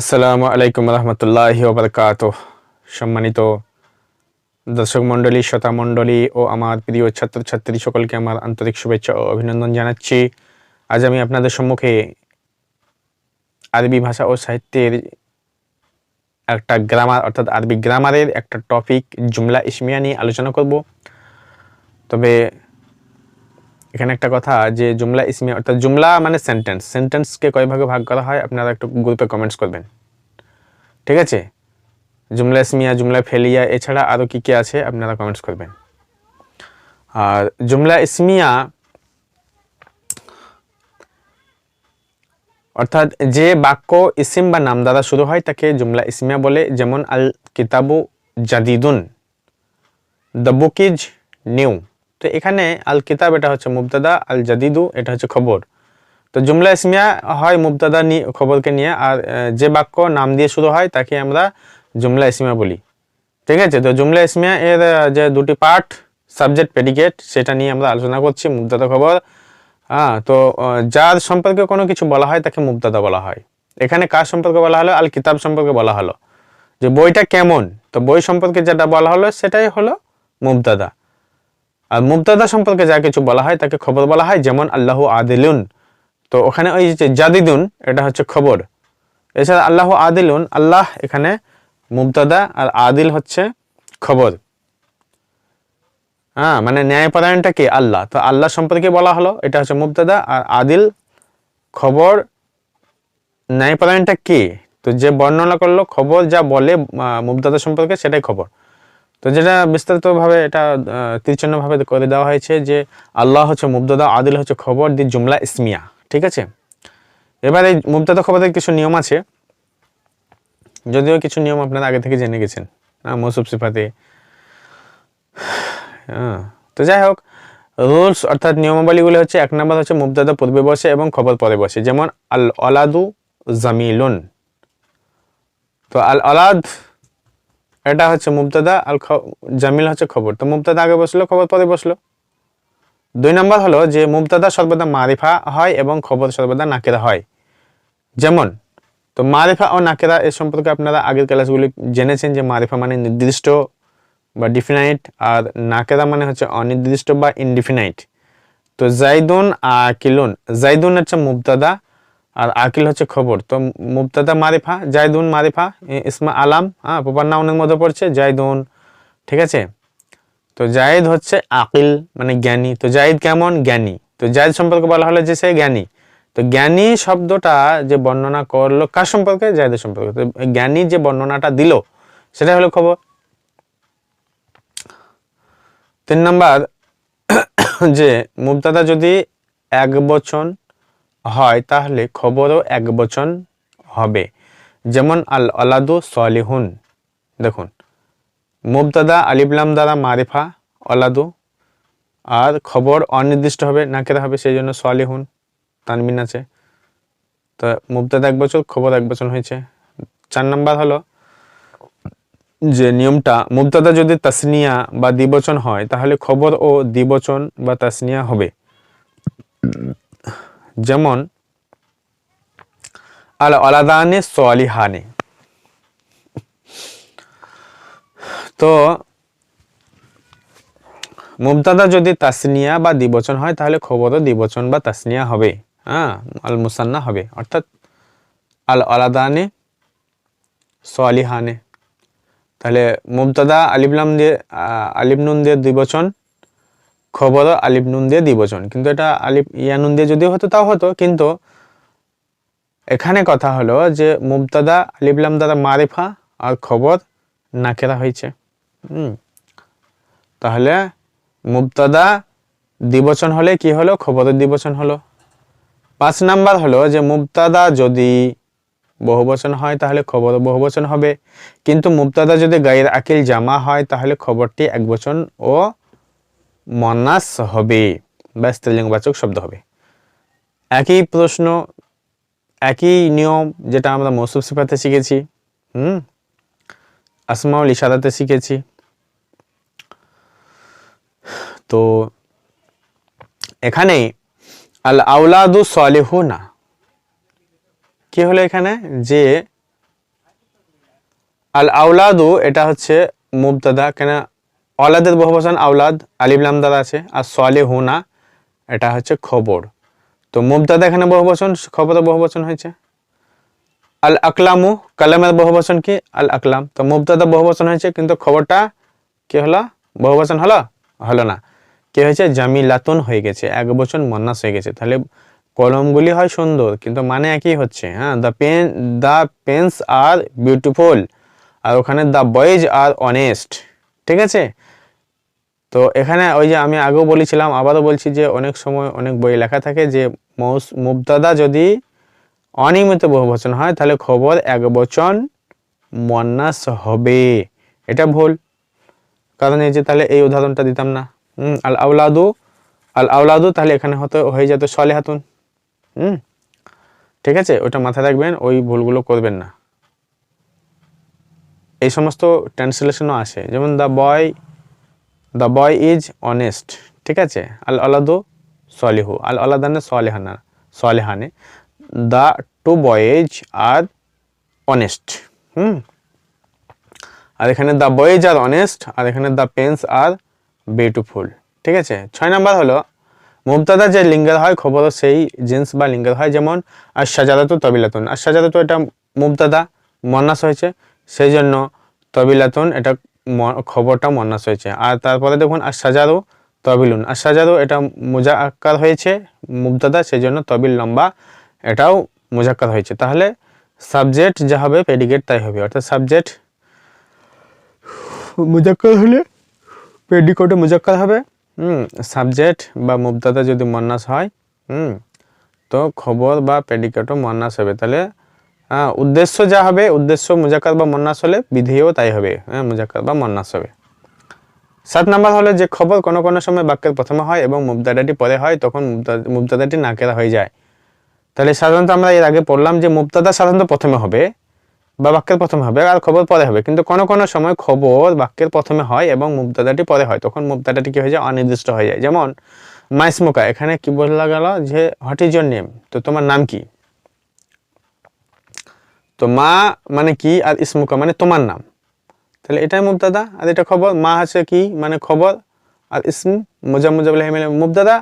আসসালামু আলাইকুম রহমতুল্লাহ বারকাত সম্মানিত দর্শক মণ্ডলী, শ্রোতা মণ্ডলী ও আমার প্রিয় ছাত্রছাত্রী সকলকে আমার আন্তরিক শুভেচ্ছা ও অভিনন্দন জানাচ্ছি। আজ আমি আপনাদের সম্মুখে আরবি ভাষা ও সাহিত্যের একটা গ্রামার অর্থাৎ আরবি গ্রামারের একটা টপিক জুমলা ইসমিয়া নিয়ে আলোচনা করব। তবে এখানে একটা কথা যে জুমলা ইসমিয়া অর্থাৎ জুমলা মানে সেন্টেন্স সেন্টেন্সকে কয় ভাগে ভাগ করা হয়? আপনারা একটু গ্রুপে কমেন্টস করবেন। ঠিক আছে? জুমলা ইসমিয়া, জুমলা ফেলিয়া, এছাড়া আরও কী কী আছে? আপনারা কমেন্টস করবেন। আর জুমলা ইসমিয়া, অর্থাৎ যে বাক্য ইসিম বা নাম দ্বারা শুরু হয়, তাকে জুমলা ইসমিয়া বলে। যেমন আল কিতাবু জাদিদুন, দ্য বুক ইজ নিউ। তো এখানে আল কিতাব এটা হচ্ছে মুবতাদা আল জাদিদু এটা হচ্ছে খবর। তো জুমলা ইসমিয়া হয় মুবতাদা নিয়ে খবরকে নিয়ে, আর যে বাক্য নাম দিয়ে শুরু হয় তাকে আমরা জুমলা ইসমিয়া বলি। ঠিক আছে? তো জুমলা ইসমিয়া এর যে দুটি পার্ট সাবজেক্ট প্রেডিকেট সেটা নিয়ে আমরা আলোচনা করছি, মুবতাদা খবর। হ্যাঁ তো যার সম্পর্কে কোনো কিছু বলা হয় তাকে মুবতাদা বলা হয়। এখানে কার সম্পর্কে বলা হলো? আল কিতাব সম্পর্কে বলা হলো। যে বইটা কেমন? তো বই সম্পর্কে যেটা বলা হলো, সেটাই হলো মুবতাদা। আর মুবতাদা সম্পর্কে যা কিছু বলা হয় তাকে খবর বলা হয় যেমন আল্লাহ আদিলুন। তো ওখানে ওই যে জাদিদুন এটা হচ্ছে খবর। এছাড়া আল্লাহ আদিলুন আল্লাহ এখানে মুবতাদা আর আদিল হচ্ছে খবর। হ্যাঁ মানে ন্যায়পরায়ণটা কি? আল্লাহ। তো আল্লাহ সম্পর্কে বলা হলো এটা হচ্ছে মুবতাদা আর আদিল খবর। ন্যায়পরায়ণটা কি? তো যে বর্ণনা করল খবর যা বলে আহ, মুবতাদা সম্পর্কে সেটাই খবর। তো যেটা বিস্তারিতভাবে এটা তীর্চন্যভাবে করে দেওয়া হয়েছে যে আল্লাহ হচ্ছে মুবদাদা আদিল হচ্ছে খবর, দি জুমলা ইসমিয়া, ঠিক আছে? এবার এই মুবদাদা খবরের কিছু নিয়ম আছে। যদিও কিছু নিয়ম আপনারা আগে থেকে জেনে গেছেন। হ্যাঁ মৌসুফ সিফাতে। হ্যাঁ তো যাই হোক, রুলস অর্থাৎ নিয়মাবলীগুলো হচ্ছে এক নম্বর হচ্ছে মুবদাদা পূর্বে বসে এবং খবর পরে বসে। যেমন আল অলাদু জামিলুন। তো আল অলাদ এটা হচ্ছে মুবতাদা আল জামিল হচ্ছে খবর। তো মুবতাদা আগে বসল, খবর পরে বসল। দুই নম্বর হলো যে মুবতাদা সর্বদা মারিফা হয় এবং খবর সর্বদা নাকেরা হয়। যেমন, তো মারিফা ও নাকেরা এ সম্পর্কে আপনারা আগের ক্লাসগুলি জেনেছেন যে মারিফা মানে নির্দিষ্ট বা ডিফিনাইট আর নাকেরা মানে হচ্ছে অনির্দিষ্ট বা ইনডিফিনাইট তো জাইদুন আকিলুন জাইদুন হচ্ছে মুবতাদা আর আকিল হচ্ছে খবর। তো মুবতাদা মারিফা, জাইদুন মারিফা ইসমা আলাম হ্যাঁ প্রপার নাউনের মধ্যে পড়ছে, জাইদুন, ঠিক আছে? তো জায়েদ হচ্ছে আকিল মানে জ্ঞানী। তো জায়েদ কেমন? জ্ঞানী। তো জায়েদ সম্পর্কে বলা হলো যে সে জ্ঞানী। তো জ্ঞানী শব্দটা যে বর্ণনা করল, কার সম্পর্কে? জায়েদের সম্পর্কে। তো জ্ঞানী যে বর্ণনাটা দিল, সেটা হলো খবর। তিন নাম্বার, যে মুবতাদা যদি এক বচন হয় তাহলে খবরও এক বচন হবে। যেমন আল অলাদু সলিহুন। দেখুন, মুবতাদা আলিবলাম দ্বারা মারিফা অলাদু আর খবর অনির্দিষ্ট হবে না নাকেরা হবে, সেই জন্য সলিহুন তানবিন আছে। তো মুবতাদা এক বছর খবর এক বচন হয়েছে। চার নাম্বার হলো যে নিয়মটা, মুবতাদা যদি তাসনিয়া বা দ্বিবচন হয়, তাহলে খবর ও দ্বিবচন বা তাসনিয়া হবে। যেমন আল আলাদানে সোয়ালিহানে তো মুবতাদা যদি তাসনিয়া বা দ্বিবচন হয় তাহলে খবরও দ্বিবচন বা তাসনিয়া হবে। হ্যাঁ আল মুসান্না হবে। অর্থাৎ আল আলাদানে সোয়ালিহানে তাহলে মুবতাদা আলিবলাম দিয়ে আহ, আলিফ নুন দিয়ে দ্বিবচন খবর আলিফ নুন দিয়ে দ্বিবচন কিন্তু এটা আলিফ ইয়ানুন দিয়ে যদিও হতো, তাও হতো। কিন্তু এখানে কথা হলো যে মুবতাদা আলিফলাম দ্বারা মারিফা আর খবর নাকেরা হয়েছে। হুম। তাহলে মুবতাদা দ্বিবচন হলে কি হলো? খবরের দ্বিবচন হলো। পাঁচ নাম্বার হলো যে মুবতাদা যদি বহুবচন হয়, তাহলে খবর বহুবচন হবে। কিন্তু মুবতাদা যদি গায়ের আকিল জামা হয়, তাহলে খবরটি একবচন ও মনাস হবে বা স্ত্রীলিঙ্গবাচক শব্দ হবে। একই প্রশ্ন, একই নিয়ম যেটা আমরা মৌসুফ সিফাতে শিখেছি, হুম? আসমাউল ইশারাতে শিখেছি। তো এখানে আল আউলাদু সলিহুনা। কি হলো এখানে? যে আল আউলাদু এটা হচ্ছে মুবতাদা কেন অলাদের বহুবচন আউলাদ আলিফ লাম দ্বারা আছে, আর সলে হুনা এটা হচ্ছে খবর। তো মুবতাদা এখানে বহুবচন, খবরে বহুবচন হয়েছে। আল আকলামু, কালামের বহুবচন কি? আল আকলাম। তো মুবতাদা বহুবচন হয়েছে, কিন্তু খবরটা কি হলো? বহুবচন হলো? হলো না। কি হয়েছে? জামিলাতুন হয়ে গেছে, এক বচন মন্নাস হয়ে গেছে। তাহলে কলমগুলি হয় সুন্দর, কিন্তু মানে একই হচ্ছে হ্যাঁ? The pen the pens are beautiful আর ওখানে দ্য বয়েজ আর অনেস্ট ঠিক আছে? তো এখানে ওই যে আমি আগেও বলেছিলাম, আবারও বলছি যে অনেক সময় অনেক বই লেখা থাকে যে মৌস মুবতাদা যদি অনিয়মিত বহুবচন হয়, তাহলে খবর এক বচন মন্নাস হবে। এটা ভুল। কারণ এই যে তাহলে এই উদাহরণটা দিতাম না। আল আউলাদু আল আউলাদু তাহলে এখানে হতে হয়ে যেত সলে হাতুন হুম ঠিক আছে, ওটা মাথায় রাখবেন, ওই ভুলগুলো করবেন না। এই সমস্ত ট্রান্সলেশনও আসে। যেমন the boy the boy is honest ঠিক আছে? আল আলাদু সলিহু। আল আলাদানে সলেহানা। সলেহানে। The two boys are honest হুম? আর এখানে দ্য বয়েজ আর অনেস্ট আর এখানে দ্য পেন্স আর বিউটিফুল ঠিক আছে? ছয় নাম্বার হলো, মুবতাদা যে লিঙ্গার হয়, খবরও সেই জিন্স বা লিঙ্গার হয়, যেমন আর সাজাদাতু তবিলাতুন। আর সাজাদাতু এটা মুবতাদা মন্নাস হয়েছে। সেই জন্য তবিলাতুন এটা খবরটা মন্নাস হয়েছে। আর তারপরে দেখুন আর সাজারু তবিলুন আর সাজারু এটা মুজাক্কার হয়েছে, মুবতাদা সেই জন্য তবিল লম্বা, এটাও মুজাক্কার হয়েছে। তাহলে সাবজেক্ট যা হবে প্রেডিকেট তাই হবে। অর্থাৎ সাবজেক্ট মুজাক্কার হলে প্রেডিকেটও মুজাক্কার হবে। হুম, সাবজেক্ট বা মুবতাদা যদি মন্নাস হয়, হুম, তো খবর বা প্রেডিকেটও মন্নাস হবে। তাহলে উদ্দেশ্য যা হবে, উদ্দেশ্য মুজাক্কার বা মন্নাস হলে বিধিও তাই হবে। হ্যাঁ মুজাক্কার বা মন্নাস হবে। সাত নাম্বার হলো যে খবর কোনো কোনো সময় বাক্যের প্রথমে হয় এবং মুবতাদাটি পরে হয়, তখন মুবতাদাটি নাকেরা হয়ে যায়। তাহলে সাধারণত আমরা এর আগে পড়লাম যে মুবতাদা সাধারণত প্রথমে হবে বা বাক্যের প্রথমে হবে আর খবর পরে হবে। কিন্তু কোনো কোনো সময় খবর বাক্যের প্রথমে হয় এবং মুবতাদাটি পরে হয়, তখন মুবতাদাটি কি হয়ে যায়? অনির্দিষ্ট হয়ে যায়। যেমন, মাইসমুকা, এখানে কি বলা গেল যে হোয়াট ইজ ইয়োর নেম তো তোমার নাম কি? তো মা মানে কি আর ইসমুকা মানে তোমার নাম। তাহলে এটাই মুবতাদা, আর এটা খবর, মা আছে কি মানে খবর, আর ইসম মুজা মুজাবুল মিলে মুবতাদা।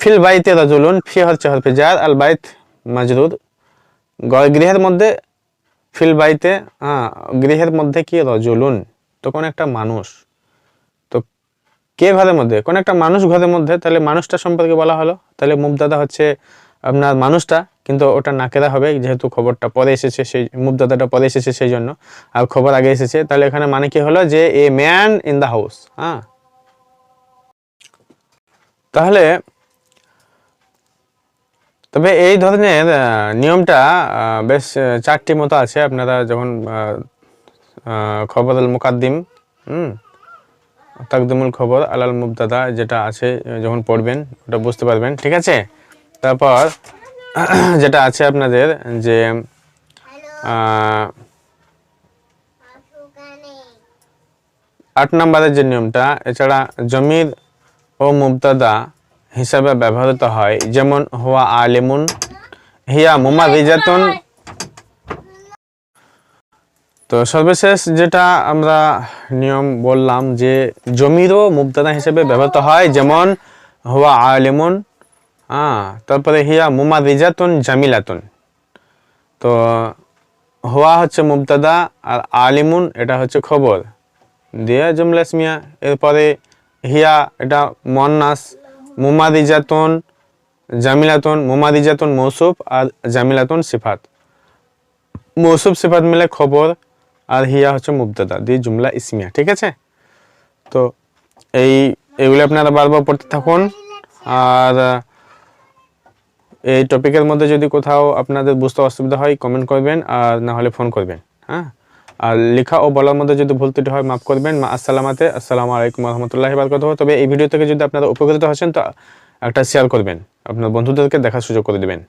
ফিল বাইতে রাজুলুন, ফি হচ্ছে হরফে জার, আল বাইত মাজরুর। গৃহের মধ্যে, ফিল বাইতে হ্যাঁ গৃহের মধ্যে কি রজুলুন? তো কোন একটা মানুষ। তো কে ঘরের মধ্যে? কোন একটা মানুষ ঘরের মধ্যে, তাহলে মানুষটা সম্পর্কে বলা হলো। তাহলে মুবদাদা হচ্ছে আপনার মানুষটা কিন্তু ওটা নাকেরা হবে যেহেতু খবরটা পরে এসেছে সেই মুবদাদাটা পরে এসেছে সেই জন্য। আর খবর আগে এসেছে তাহলে এখানে মানে কি হলো যে a man in the house হ্যাঁ? তাহলে তবে এই ধরনের নিয়মটা বেশ চারটি মতো আছে। আপনারা যখন আহ, আহ, খবর আল মুকাদ্দিম হুম তাকদিমুল খবর আলাল মুবতাদা যেটা আছে যখন পড়বেন ওটা বুঝতে পারবেন ঠিক আছে? তারপর যেটা আছে আপনাদের যে আট নম্বরের যে নিয়মটা, এছাড়া জমির ও মুবতাদা হিসাবে ব্যবহৃত হয়। যেমন, হুয়া আলিমুন, হিয়া মুমা রিজাতুন তো সর্বশেষ যেটা আমরা নিয়ম বললাম যে জমিরও মুবতাদা হিসেবে ব্যবহৃত হয়, যেমন, হুয়া আলিমুন হ্যাঁ তারপরে হিয়া মুমা রিজাতুন জামিলাতুন তো হুয়া হচ্ছে মুবতাদা আর আলিমুন এটা হচ্ছে খবর দিয়ে জুমলা ইসমিয়া এরপরে হিয়া এটা মন্নাস মুমাদিজাতুন জামিলাতুন মুমাদিজাতুন মৌসুফ আর জামিলাতুন সিফাত মৌসুফ সিফাত মিলে খবর আর হিয়া হচ্ছে মুবতাদা দিয়ে জুমলা ইসমিয়া ঠিক আছে? তো এই এগুলো আপনারা বারবার পড়তে থাকুন আর এই টপিকের মধ্যে যদি কোথাও আপনাদের বুঝতে অসুবিধা হয় কমেন্ট করবেন আর না হলে ফোন করবেন হ্যাঁ? আর লেখা ও বলার মধ্যে যদি ভুল ত্রুটি হয় মাফ করবেন। মা আসসালামাতে, আসসালামু আলাইকুম রহমতুল্লাহ বারকাত তবে এই ভিডিও থেকে যদি আপনারা উপকৃত হচ্ছেন তো একটা শেয়ার করবেন। আপনার বন্ধুদেরকে দেখার সুযোগ করে দেবেন।